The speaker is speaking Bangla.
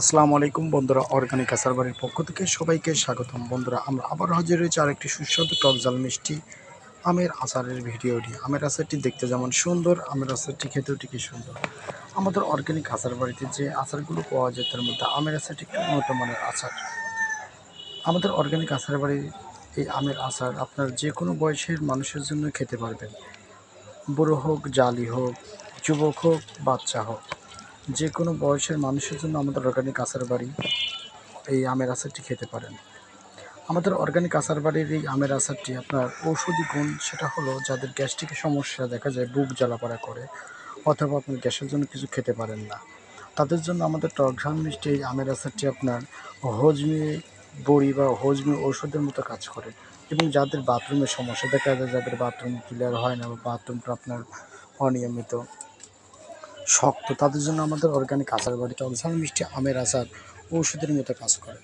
আসসালামু আলাইকুম বন্ধুরা, অর্গানিক আচার বাড়ির পক্ষ থেকে সবাইকে স্বাগতম। বন্ধুরা, আমরা আবার হাজির হয়েছি আরেকটি সুস্বাদু টক জাল মিষ্টি আমের আচারের ভিডিওটি আমের আচারটি দেখতে যেমন সুন্দর, আমের আচারটি খেতেও ঠিকই সুন্দর। আমাদের অর্গানিক আচার বাড়িতে যে আচারগুলো পাওয়া যায় তার মধ্যে আমের আচারটি উন্নত মানের আচার। আমাদের অর্গানিক আচার বাড়ির এই আমের আচার আপনার যে কোনো বয়সের মানুষের জন্য খেতে পারবেন। বুড়ো হোক, জালি হোক, যুবক হোক, বাচ্চা হোক। যে কোনো বয়সের মানুষের জন্য আমাদের অর্গানিক আচার বাড়ি এই আমের আচারটি খেতে পারেন। আমাদের অর্গানিক আচার বাড়ির এই আমের আচারটি আপনার ঔষধি গুণ সেটা হলো যাদের গ্যাস্ট্রিকের সমস্যা দেখা যায়, বুক জ্বালাপাড়া করে অথবা আপনি গ্যাসের জন্য কিছু খেতে পারেন না। তাদের জন্য আমাদের টক ঝাল মিষ্টি এই আমের আচারটি আপনার হজমি বড়ি বা হজমি ঔষধের মতো কাজ করে এবং যাদের বাথরুমের সমস্যা দেখা যায়, যাদের বাথরুম ক্লিয়ার হয় না বা বাথরুমটা আপনার অনিয়মিত শক্ত। তাদের জন্য আমাদের অর্গানিক আচার বাড়িতে টক ঝাল মিষ্টি, আমের আচার, ঔষধের মতো কাজ করে।